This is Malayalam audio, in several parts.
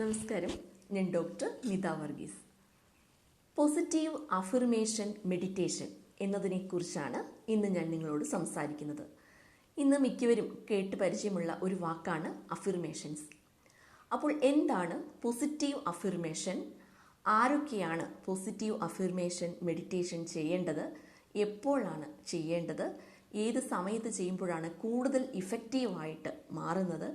നമസ്കാരം. ഞാൻ doctor Mitha Varghese. Positive affirmation meditation എന്നതിനെക്കുറിച്ചാണ് ഇന്ന് ഞാൻ നിങ്ങളോട് സംസാരിക്കുന്നത്. ഇന്ന് മിക്കവരും കേട്ട് പരിചയമുള്ള ഒരു വാക്കാണ് അഫിർമേഷൻസ്. അപ്പോൾ എന്താണ് പോസിറ്റീവ് അഫിർമേഷൻ? ആരൊക്കെയാണ് പോസിറ്റീവ് അഫിർമേഷൻ മെഡിറ്റേഷൻ ചെയ്യേണ്ടത്? എപ്പോഴാണ് ചെയ്യേണ്ടത്? ഏത് സമയത്ത് ചെയ്യുമ്പോഴാണ് കൂടുതൽ ഇഫക്റ്റീവായിട്ട് മാറുന്നത്?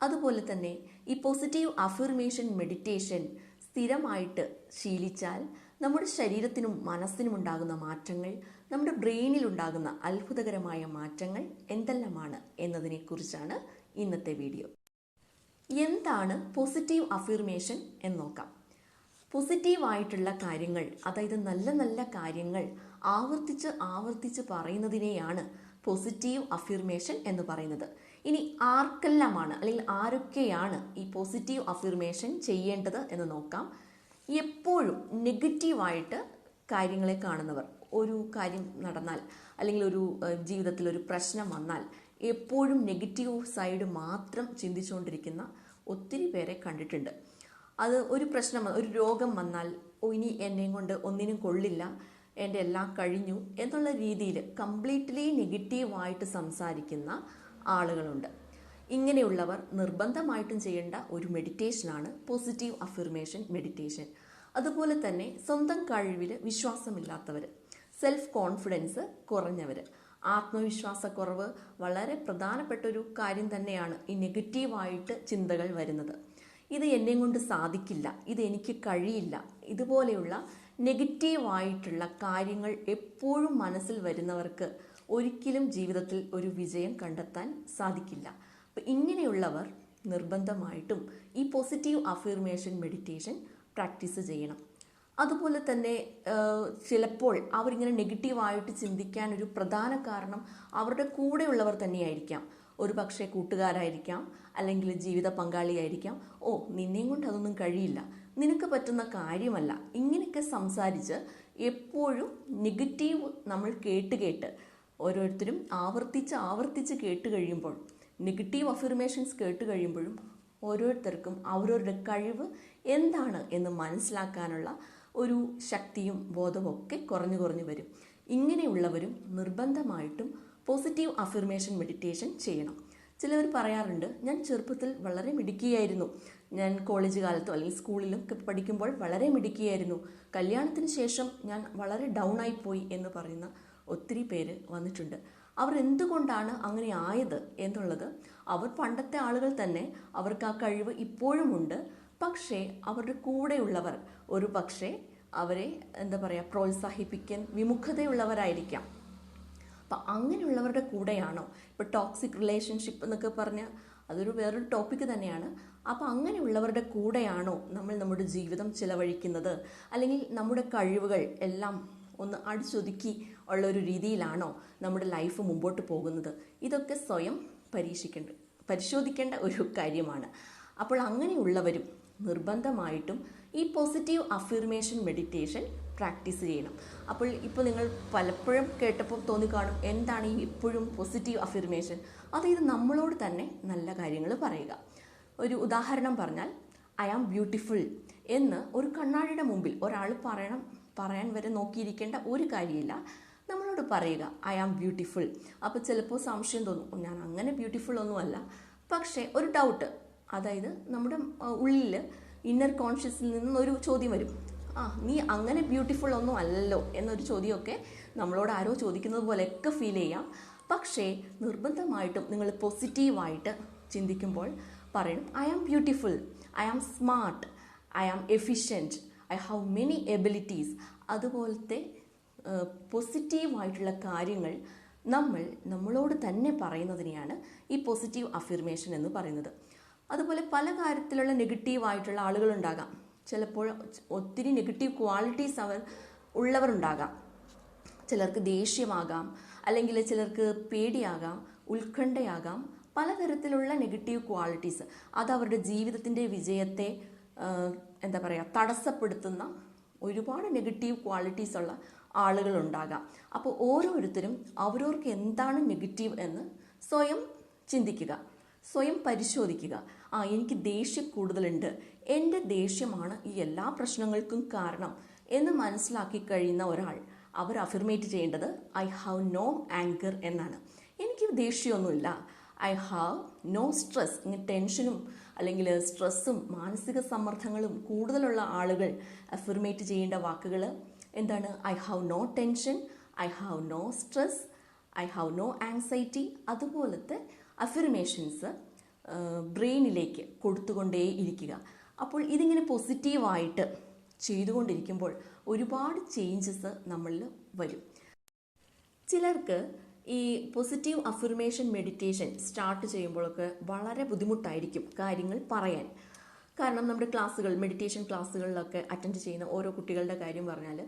അതുപോലെ തന്നെ ഈ പോസിറ്റീവ് അഫിർമേഷൻ മെഡിറ്റേഷൻ സ്ഥിരമായിട്ട് ശീലിച്ചാൽ നമ്മുടെ ശരീരത്തിനും മനസ്സിനും ഉണ്ടാകുന്ന മാറ്റങ്ങൾ നമ്മുടെ ബ്രെയിനിൽ ഉണ്ടാകുന്ന അത്ഭുതകരമായ മാറ്റങ്ങൾ എന്തെല്ലാമാണ് എന്നതിനെക്കുറിച്ചാണ് ഇന്നത്തെ വീഡിയോ. എന്താണ് പോസിറ്റീവ് അഫിർമേഷൻ എന്ന് നോക്കാം. പോസിറ്റീവായിട്ടുള്ള കാര്യങ്ങൾ അതായത് നല്ല നല്ല കാര്യങ്ങൾ ആവർത്തിച്ച് ആവർത്തിച്ച് പറയുന്നതിനെയാണ് പോസിറ്റീവ് അഫിർമേഷൻ എന്ന് പറയുന്നത്. ഇനി ആർക്കെല്ലാമാണ് അല്ലെങ്കിൽ ആരൊക്കെയാണ് ഈ പോസിറ്റീവ് അഫിർമേഷൻ ചെയ്യേണ്ടത് എന്ന് നോക്കാം. എപ്പോഴും നെഗറ്റീവായിട്ട് കാര്യങ്ങളെ കാണുന്നവർ ഒരു കാര്യം നടന്നാൽ അല്ലെങ്കിൽ ഒരു ജീവിതത്തിൽ ഒരു പ്രശ്നം വന്നാൽ എപ്പോഴും നെഗറ്റീവ് സൈഡ് മാത്രം ചിന്തിച്ചുകൊണ്ടിരിക്കുന്ന ഒത്തിരി പേരെ കണ്ടിട്ടുണ്ട്. അത് ഒരു പ്രശ്നം ഒരു രോഗം വന്നാൽ "ഓ, ഇനി എന്നെയും കൊണ്ട് ഒന്നിനും കൊള്ളില്ല എന്റെ എല്ലാം കഴിഞ്ഞു എന്നുള്ള രീതിയിൽ കംപ്ലീറ്റ്ലി നെഗറ്റീവായിട്ട് സംസാരിക്കുന്ന ആളുകളുണ്ട്. ഇങ്ങനെയുള്ളവർ നിർബന്ധമായിട്ടും ചെയ്യേണ്ട ഒരു മെഡിറ്റേഷനാണ് പോസിറ്റീവ് അഫിർമേഷൻ മെഡിറ്റേഷൻ അതുപോലെ തന്നെ സ്വന്തം കഴിവിൽ വിശ്വാസമില്ലാത്തവർ സെൽഫ് കോൺഫിഡൻസ് കുറഞ്ഞവർ ആത്മവിശ്വാസക്കുറവ് വളരെ പ്രധാനപ്പെട്ട ഒരു കാര്യം തന്നെയാണ് ഈ നെഗറ്റീവായിട്ട് ചിന്തകൾ വരുന്നത്. ഇത് എന്നെ കൊണ്ട് സാധിക്കില്ല ഇത് എനിക്ക് കഴിയില്ല. ഇതുപോലെയുള്ള നെഗറ്റീവായിട്ടുള്ള കാര്യങ്ങൾ എപ്പോഴും മനസ്സിൽ വരുന്നവർക്ക് ഒരിക്കലും ജീവിതത്തിൽ ഒരു വിജയം കണ്ടെത്താൻ സാധിക്കില്ല. അപ്പം ഇങ്ങനെയുള്ളവർ നിർബന്ധമായിട്ടും ഈ പോസിറ്റീവ് അഫിർമേഷൻ മെഡിറ്റേഷൻ പ്രാക്ടീസ് ചെയ്യണം. അതുപോലെ തന്നെ ചിലപ്പോൾ അവരിങ്ങനെ നെഗറ്റീവായിട്ട് ചിന്തിക്കാൻ ഒരു പ്രധാന കാരണം അവരുടെ കൂടെയുള്ളവർ തന്നെയായിരിക്കാം. ഒരു പക്ഷേ കൂട്ടുകാരായിരിക്കാം അല്ലെങ്കിൽ ജീവിത പങ്കാളിയായിരിക്കാം. ഓ നിന്നെയും കൊണ്ട് അതൊന്നും കഴിയില്ല. നിനക്ക് പറ്റുന്ന കാര്യമല്ല. ഇങ്ങനെയൊക്കെ സംസാരിച്ച് എപ്പോഴും നെഗറ്റീവ് നമ്മൾ കേട്ട് കേട്ട് ഓരോരുത്തരും ആവർത്തിച്ച് ആവർത്തിച്ച് കേട്ട് കഴിയുമ്പോൾ നെഗറ്റീവ് അഫിർമേഷൻസ് കേട്ട് കഴിയുമ്പോഴും ഓരോരുത്തർക്കും അവരവരുടെ കഴിവ് എന്താണ് എന്ന് മനസ്സിലാക്കാനുള്ള ഒരു ശക്തിയും ബോധവും ഒക്കെ കുറഞ്ഞു കുറഞ്ഞു വരും. ഇങ്ങനെയുള്ളവരും നിർബന്ധമായിട്ടും പോസിറ്റീവ് അഫിർമേഷൻ മെഡിറ്റേഷൻ ചെയ്യണം. ചിലവർ പറയാറുണ്ട് ഞാൻ ചെറുപ്പത്തിൽ വളരെ മിടുക്കിയായിരുന്നു. ഞാൻ കോളേജ് കാലത്തോ അല്ലെങ്കിൽ സ്കൂളിലും ഒക്കെ പഠിക്കുമ്പോൾ വളരെ മിടുക്കിയായിരുന്നു. കല്യാണത്തിന് ശേഷം ഞാൻ വളരെ ഡൗൺ ആയി പോയി എന്ന് പറയുന്ന ഒത്തിരി പേര് വന്നിട്ടുണ്ട്. അവർ എന്തുകൊണ്ടാണ് അങ്ങനെ ആയത് എന്നുള്ളത് അവർ പണ്ടത്തെ ആളുകൾ തന്നെ അവർക്ക് ആ കഴിവ് ഇപ്പോഴുമുണ്ട് പക്ഷേ അവരുടെ കൂടെയുള്ളവർ ഒരു പക്ഷേ അവരെ എന്താ പറയുക പ്രോത്സാഹിപ്പിക്കാൻ വിമുഖതയുള്ളവരായിരിക്കാം. അപ്പം അങ്ങനെയുള്ളവരുടെ കൂടെയാണോ? ഇപ്പോൾ ടോക്സിക് റിലേഷൻഷിപ്പ് എന്നൊക്കെ പറഞ്ഞ അതൊരു വേറൊരു ടോപ്പിക്ക് തന്നെയാണ്. അപ്പോൾ അങ്ങനെയുള്ളവരുടെ കൂടെയാണോ നമ്മൾ നമ്മുടെ ജീവിതം ചിലവഴിക്കുന്നത്? അല്ലെങ്കിൽ നമ്മുടെ കഴിവുകൾ എല്ലാം ഒന്ന് അടിച്ചൊതുക്കി ഉള്ള ഒരു രീതിയിലാണോ നമ്മുടെ ലൈഫ് മുമ്പോട്ട് പോകുന്നത്? ഇതൊക്കെ സ്വയം പരീക്ഷിക്കേണ്ട പരിശോധിക്കേണ്ട ഒരു കാര്യമാണ്. അപ്പോൾ അങ്ങനെയുള്ളവരും നിർബന്ധമായിട്ടും ഈ പോസിറ്റീവ് അഫിർമേഷൻ മെഡിറ്റേഷൻ പ്രാക്ടീസ് ചെയ്യണം. അപ്പോൾ ഇപ്പോൾ നിങ്ങൾ പലപ്പോഴും കേട്ടപ്പോൾ തോന്നി കാണും എന്താണ് ഈ എപ്പോഴും പോസിറ്റീവ് അഫിർമേഷൻ അതായത് നമ്മളോട് തന്നെ നല്ല കാര്യങ്ങൾ പറയുക. ഒരു ഉദാഹരണം പറഞ്ഞാൽ ഐ ആം ബ്യൂട്ടിഫുൾ എന്ന് ഒരു കണ്ണാടിയുടെ മുമ്പിൽ ഒരാൾ പറയണം പറയാൻ വരെ നോക്കിയിരിക്കേണ്ട ഒരു കാര്യമില്ല. നമ്മളോട് പറയുക ഐ ആം ബ്യൂട്ടിഫുൾ അപ്പോൾ ചിലപ്പോൾ സംശയം തോന്നും "ഓ, ഞാൻ അങ്ങനെ ബ്യൂട്ടിഫുൾ ഒന്നുമല്ല. പക്ഷേ ഒരു ഡൗട്ട് അതായത് നമ്മുടെ ഉള്ളിൽ ഇന്നർ കോൺഷ്യസിൽ നിന്ന് ഒരു ചോദ്യം വരും. ആ നീ അങ്ങനെ ബ്യൂട്ടിഫുൾ ഒന്നും അല്ലല്ലോ എന്നൊരു ചോദ്യമൊക്കെ നമ്മളോട് ആരോ ചോദിക്കുന്നത് പോലെയൊക്കെ ഫീൽ ചെയ്യാം. പക്ഷേ നിർബന്ധമായിട്ടും നിങ്ങൾ പോസിറ്റീവായിട്ട് ചിന്തിക്കുമ്പോൾ പറയണം I am beautiful I am smart I am efficient I have many abilities അതുപോലത്തെ പോസിറ്റീവായിട്ടുള്ള കാര്യങ്ങൾ നമ്മൾ നമ്മളോട് തന്നെ പറയുന്നതിനെയാണ് ഈ പോസിറ്റീവ് അഫിർമേഷൻ എന്ന് പറയുന്നത്. അതുപോലെ പല കാര്യത്തിലുള്ള നെഗറ്റീവായിട്ടുള്ള ആളുകളുണ്ടാകാം. ചിലപ്പോൾ ഒത്തിരി നെഗറ്റീവ് ക്വാളിറ്റീസ് അവർ ഉള്ളവരുണ്ടാകാം. ചിലർക്ക് ദേഷ്യമാകാം അല്ലെങ്കിൽ ചിലർക്ക് പേടിയാകാം ഉത്കണ്ഠയാകാം പലതരത്തിലുള്ള നെഗറ്റീവ് ക്വാളിറ്റീസ് അത് അവരുടെ ജീവിതത്തിന്റെ വിജയത്തെ എന്താ പറയുക തടസ്സപ്പെടുത്തുന്ന ഒരുപാട് നെഗറ്റീവ് ക്വാളിറ്റീസ് ഉള്ള ആളുകളുണ്ടാകാം. അപ്പോൾ ഓരോരുത്തരും അവരവർക്ക് എന്താണ് നെഗറ്റീവ് എന്ന് സ്വയം ചിന്തിക്കുക സ്വയം പരിശോധിക്കുക. ആ എനിക്ക് ദേഷ്യം കൂടുതലുണ്ട്. എന്റെ ദേഷ്യമാണ് ഈ എല്ലാ പ്രശ്നങ്ങൾക്കും കാരണം എന്ന് മനസ്സിലാക്കി കഴിയുന്ന ഒരാൾ അവർ അഫിർമേറ്റ് ചെയ്യേണ്ടത് ഐ ഹാവ് നോ ആങ്കർ എന്നാണ്. എനിക്ക് ദേഷ്യമൊന്നുമില്ല. ഐ ഹാവ് നോ സ്ട്രെസ് ഇങ്ങനെ ടെൻഷനും അല്ലെങ്കിൽ സ്ട്രെസ്സും മാനസിക സമ്മർദ്ദങ്ങളും കൂടുതലുള്ള ആളുകൾ അഫിർമേറ്റ് ചെയ്യേണ്ട വാക്കുകൾ എന്താണ്? I have no tension I have no stress I have no anxiety അതുപോലത്തെ അഫിർമേഷൻസ് ബ്രെയിനിലേക്ക് കൊടുത്തുകൊണ്ടേ ഇരിക്കുക. അപ്പോൾ ഇതിങ്ങനെ പോസിറ്റീവായിട്ട് ചെയ്തുകൊണ്ടിരിക്കുമ്പോൾ ഒരുപാട് ചേഞ്ചസ് നമ്മളിൽ വരും. ചിലർക്ക് ഈ പോസിറ്റീവ് അഫിർമേഷൻ മെഡിറ്റേഷൻ സ്റ്റാർട്ട് ചെയ്യുമ്പോഴൊക്കെ വളരെ ബുദ്ധിമുട്ടായിരിക്കും കാര്യങ്ങൾ പറയാൻ. കാരണം നമ്മുടെ ക്ലാസ്സുകൾ മെഡിറ്റേഷൻ ക്ലാസ്സുകളിലൊക്കെ അറ്റൻഡ് ചെയ്യുന്ന ഓരോ കുട്ടികളുടെ കാര്യം പറഞ്ഞാൽ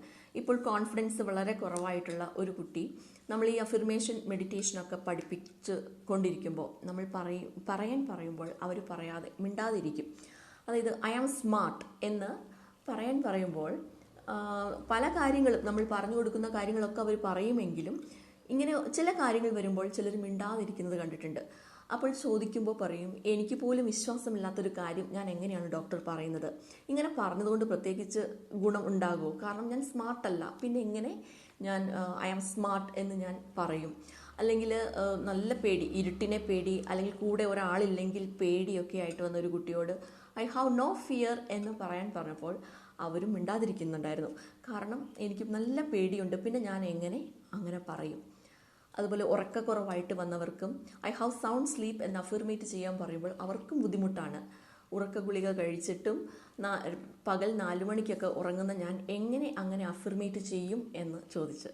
ഇപ്പോൾ കോൺഫിഡൻസ് വളരെ കുറവായിട്ടുള്ള ഒരു കുട്ടി നമ്മൾ ഈ അഫിർമേഷൻ മെഡിറ്റേഷനൊക്കെ പഠിപ്പിച്ച് കൊണ്ടിരിക്കുമ്പോൾ നമ്മൾ പറയും പറയാൻ പറയുമ്പോൾ അവർ പറയാതെ മിണ്ടാതിരിക്കും. അതായത് ഐ ആം സ്മാർട്ട് എന്ന് പറയാൻ പറയുമ്പോൾ പല കാര്യങ്ങളും നമ്മൾ പറഞ്ഞു കൊടുക്കുന്ന കാര്യങ്ങളൊക്കെ അവർ പറയുമെങ്കിലും ഇങ്ങനെ ചില കാര്യങ്ങൾ വരുമ്പോൾ ചിലർ മിണ്ടാതിരിക്കുന്നത് കണ്ടിട്ടുണ്ട്. അപ്പോൾ ചോദിക്കുമ്പോൾ പറയും എനിക്ക് പോലും വിശ്വാസമില്ലാത്തൊരു കാര്യം ഞാൻ എങ്ങനെയാണ് ഡോക്ടർ പറയുന്നത്? ഇങ്ങനെ പറഞ്ഞതുകൊണ്ട് പ്രത്യേകിച്ച് ഗുണം ഉണ്ടാകുമോ? കാരണം ഞാൻ സ്മാർട്ടല്ല പിന്നെ എങ്ങനെ ഞാൻ ഐ ആം സ്മാർട്ട് എന്ന് ഞാൻ പറയും. അല്ലെങ്കിൽ നല്ല പേടി ഇരുട്ടിനെ പേടി അല്ലെങ്കിൽ കൂടെ ഒരാളില്ലെങ്കിൽ പേടിയൊക്കെ ആയിട്ട് വന്ന ഒരു കുട്ടിയോട് ഐ ഹാവ് നോ ഫിയർ എന്ന് പറയാൻ പറഞ്ഞപ്പോൾ അവരും മിണ്ടാതിരിക്കുന്നുണ്ടായിരുന്നു. കാരണം എനിക്ക് നല്ല പേടിയുണ്ട്. പിന്നെ ഞാൻ എങ്ങനെ അങ്ങനെ പറയും? അതുപോലെ ഉറക്കക്കുറവായിട്ട് വന്നവർക്കും ഐ ഹാവ് സൗണ്ട് സ്ലീപ്പ് എന്ന് അഫിർമേറ്റ് ചെയ്യാൻ പറയുമ്പോൾ അവർക്കും ബുദ്ധിമുട്ടാണ്. ഉറക്ക ഗുളിക കഴിച്ചിട്ടും പകൽ നാലു മണിക്കൊക്കെ ഉറങ്ങുന്ന ഞാൻ എങ്ങനെ അങ്ങനെ അഫിർമേറ്റ് ചെയ്യും എന്ന് ചോദിച്ച്.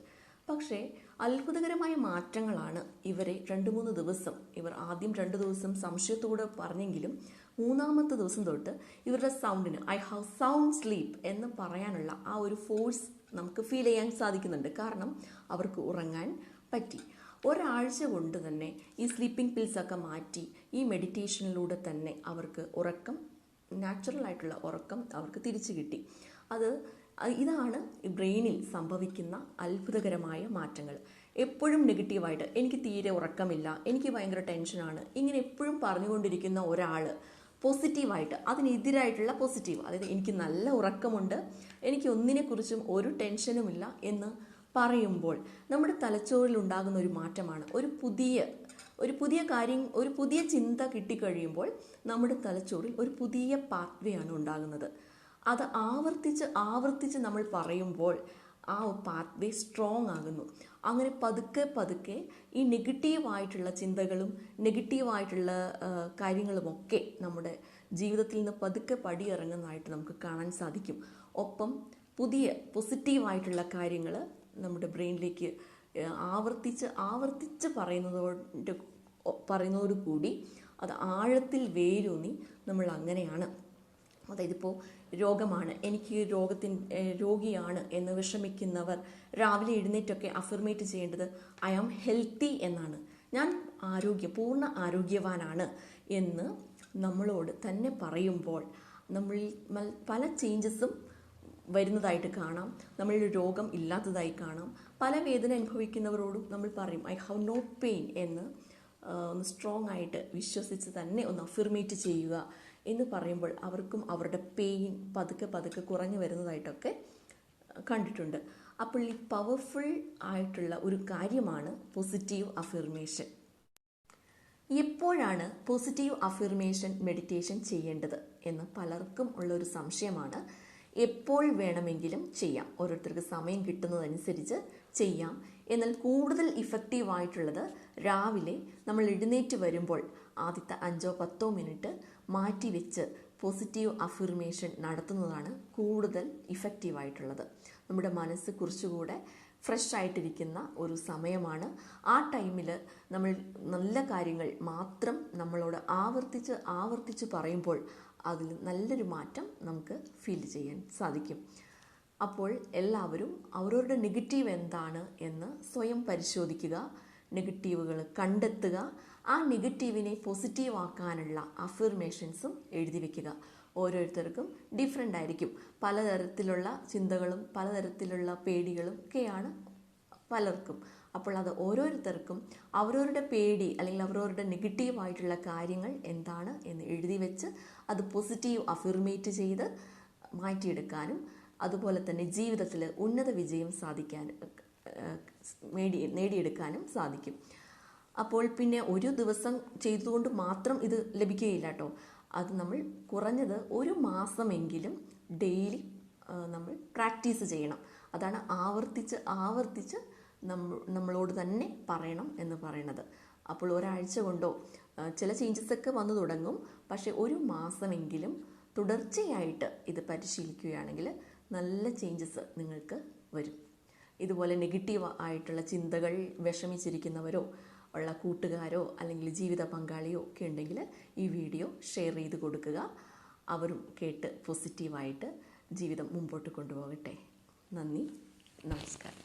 പക്ഷേ അത്ഭുതകരമായ മാറ്റങ്ങളാണ് ഇവരെ രണ്ട് മൂന്ന് ദിവസം ഇവർ ആദ്യം രണ്ട് ദിവസം സംശയത്തോടെ പറഞ്ഞെങ്കിലും മൂന്നാമത്തെ ദിവസം തൊട്ട് ഇവരുടെ സൗണ്ടിന് ഐ ഹാവ് സൗണ്ട് സ്ലീപ്പ് എന്ന് പറയാനുള്ള ആ ഒരു ഫോഴ്സ് നമുക്ക് ഫീൽ ചെയ്യാൻ സാധിക്കുന്നുണ്ട്. കാരണം അവർക്ക് ഉറങ്ങാൻ പറ്റി. ഒരാഴ്ച കൊണ്ട് തന്നെ ഈ സ്ലീപ്പിംഗ് പിൽസൊക്കെ മാറ്റി ഈ മെഡിറ്റേഷനിലൂടെ തന്നെ അവർക്ക് ഉറക്കം നാച്ചുറൽ ആയിട്ടുള്ള ഉറക്കം അവർക്ക് തിരിച്ചു കിട്ടി. അത് ഇതാണ് ബ്രെയിനിൽ സംഭവിക്കുന്ന അത്ഭുതകരമായ മാറ്റങ്ങൾ. എപ്പോഴും നെഗറ്റീവായിട്ട് എനിക്ക് തീരെ ഉറക്കമില്ല എനിക്ക് ഭയങ്കര ടെൻഷനാണ് ഇങ്ങനെ എപ്പോഴും പറഞ്ഞുകൊണ്ടിരിക്കുന്ന ഒരാൾ പോസിറ്റീവായിട്ട് അതിനെതിരായിട്ടുള്ള പോസിറ്റീവ് അതായത് എനിക്ക് നല്ല ഉറക്കമുണ്ട് എനിക്ക് ഒന്നിനെക്കുറിച്ചും ഒരു ടെൻഷനുമില്ല എന്ന് പറയുമ്പോൾ നമ്മുടെ തലച്ചോറിൽ ഉണ്ടാകുന്ന ഒരു മാറ്റമാണ്. ഒരു പുതിയ ഒരു പുതിയ കാര്യം ഒരു പുതിയ ചിന്ത കിട്ടിക്കഴിയുമ്പോൾ നമ്മുടെ തലച്ചോറിൽ ഒരു പുതിയ പാത്വയാണ് ഉണ്ടാകുന്നത്. അത് ആവർത്തിച്ച് ആവർത്തിച്ച് നമ്മൾ പറയുമ്പോൾ ആ പാത്വേ സ്ട്രോങ് ആകുന്നു. അങ്ങനെ പതുക്കെ പതുക്കെ ഈ നെഗറ്റീവായിട്ടുള്ള ചിന്തകളും നെഗറ്റീവായിട്ടുള്ള കാര്യങ്ങളുമൊക്കെ നമ്മുടെ ജീവിതത്തിൽ നിന്ന് പതുക്കെ പടിയിറങ്ങുന്നതായിട്ട് നമുക്ക് കാണാൻ സാധിക്കും. ഒപ്പം പുതിയ പോസിറ്റീവായിട്ടുള്ള കാര്യങ്ങൾ നമ്മുടെ ബ്രെയിനിലേക്ക് ആവർത്തിച്ച് ആവർത്തിച്ച് പറയുന്നതോട് പറയുന്നതോടു കൂടി അത് ആഴത്തിൽ വേരൂന്നി നമ്മൾ അങ്ങനെയാണ്. അതായത് ഇപ്പോൾ രോഗമാണ്. എനിക്ക് രോഗത്തിൻ രോഗിയാണ് എന്ന് വിഷമിക്കുന്നവർ രാവിലെ എഴുന്നേറ്റൊക്കെ അഫർമേറ്റ് ചെയ്യേണ്ടത് ഐ ആം ഹെൽത്തി എന്നാണ്. ഞാൻ ആരോഗ്യ പൂർണ ആരോഗ്യവാനാണ് എന്ന് നമ്മളോട് തന്നെ പറയുമ്പോൾ നമ്മൾ പല ചേഞ്ചസും വരുന്നതായിട്ട് കാണാം. നമ്മളൊരു രോഗം ഇല്ലാത്തതായി കാണാം. പല വേദന അനുഭവിക്കുന്നവരോടും നമ്മൾ പറയും ഐ ഹാവ് നോ പെയിൻ എന്ന് ഒന്ന് സ്ട്രോങ് ആയിട്ട് വിശ്വസിച്ച് തന്നെ ഒന്ന് അഫിർമേറ്റ് ചെയ്യുക എന്ന് പറയുമ്പോൾ അവർക്കും അവരുടെ പെയിൻ പതുക്കെ പതുക്കെ കുറഞ്ഞു വരുന്നതായിട്ടൊക്കെ കണ്ടിട്ടുണ്ട്. അപ്പോൾ ഈ പവർഫുൾ ആയിട്ടുള്ള ഒരു കാര്യമാണ് പോസിറ്റീവ് അഫിർമേഷൻ എപ്പോഴാണ് പോസിറ്റീവ് അഫിർമേഷൻ മെഡിറ്റേഷൻ ചെയ്യേണ്ടത് എന്ന് പലർക്കും ഉള്ള ഒരു സംശയമാണ്. എപ്പോൾ വേണമെങ്കിലും ചെയ്യാം. ഓരോരുത്തർക്ക് സമയം കിട്ടുന്നതനുസരിച്ച് ചെയ്യാം. എന്നാൽ കൂടുതൽ ഇഫക്റ്റീവ് ആയിട്ടുള്ളത് രാവിലെ നമ്മൾ എഴുന്നേറ്റ് വരുമ്പോൾ ആദ്യത്തെ അഞ്ചോ പത്തോ മിനിറ്റ് മാറ്റി വെച്ച് പോസിറ്റീവ് അഫിർമേഷൻ നടത്തുന്നതാണ് കൂടുതൽ ഇഫക്റ്റീവ് ആയിട്ടുള്ളത്. നമ്മുടെ മനസ്സ് കുറച്ചുകൂടെ ഫ്രഷ് ആയിട്ടിരിക്കുന്ന ഒരു സമയമാണ്. ആ ടൈമിൽ നമ്മൾ നല്ല കാര്യങ്ങൾ മാത്രം നമ്മളോട് ആവർത്തിച്ച് ആവർത്തിച്ച് പറയുമ്പോൾ അതിൽ നല്ലൊരു മാറ്റം നമുക്ക് ഫീൽ ചെയ്യാൻ സാധിക്കും. അപ്പോൾ എല്ലാവരും അവരവരുടെ നെഗറ്റീവ് എന്താണ് എന്ന് സ്വയം പരിശോധിക്കുക നെഗറ്റീവുകൾ കണ്ടെത്തുക ആ നെഗറ്റീവിനെ പോസിറ്റീവ് ആക്കാനുള്ള അഫിർമേഷൻസും എഴുതി വയ്ക്കുക ഓരോരുത്തർക്കും ഡിഫറെന്റ് ആയിരിക്കും. പലതരത്തിലുള്ള ചിന്തകളും പലതരത്തിലുള്ള പേടികളും ഒക്കെയാണ് പലർക്കും. അപ്പോൾ അത് ഓരോരുത്തർക്കും അവരവരുടെ പേടി അല്ലെങ്കിൽ അവരവരുടെ നെഗറ്റീവ് ആയിട്ടുള്ള കാര്യങ്ങൾ എന്താണ് എന്ന് എഴുതി വെച്ച് അത് പോസിറ്റീവ് അഫിർമേറ്റ് ചെയ്ത് മാറ്റിയെടുക്കാനും അതുപോലെ തന്നെ ജീവിതത്തിൽ ഉന്നത വിജയം സാധിക്കാൻ നേടി നേടിയെടുക്കാനും സാധിക്കും. അപ്പോൾ പിന്നെ ഒരു ദിവസം ചെയ്തുകൊണ്ട് മാത്രം ഇത് ലഭിക്കുകയില്ല കേട്ടോ. അത് നമ്മൾ കുറഞ്ഞത് ഒരു മാസമെങ്കിലും ഡെയിലി നമ്മൾ പ്രാക്ടീസ് ചെയ്യണം. അതാണ് ആവർത്തിച്ച് ആവർത്തിച്ച് നമ്മളോട് തന്നെ പറയണം എന്ന് പറയണത്. അപ്പോൾ ഒരാഴ്ച കൊണ്ടോ ചില ചേഞ്ചസ് ഒക്കെ വന്നു തുടങ്ങും. പക്ഷേ ഒരു മാസമെങ്കിലും തുടർച്ചയായിട്ട് ഇത് പരിശീലിക്കുകയാണെങ്കിൽ നല്ല ചേഞ്ചസ് നിങ്ങൾക്ക് വരും. ഇതുപോലെ നെഗറ്റീവ് ആയിട്ടുള്ള ചിന്തകൾ വിഷമിച്ചിരിക്കുന്നവരോ ഉള്ള കൂട്ടുകാരോ അല്ലെങ്കിൽ ജീവിത പങ്കാളിയോ ഒക്കെ ഉണ്ടെങ്കിൽ ഈ വീഡിയോ ഷെയർ ചെയ്ത് കൊടുക്കുക. അവരും കേട്ട് പോസിറ്റീവായിട്ട് ജീവിതം മുമ്പോട്ട് കൊണ്ടുപോകട്ടെ. നന്ദി. നമസ്കാരം.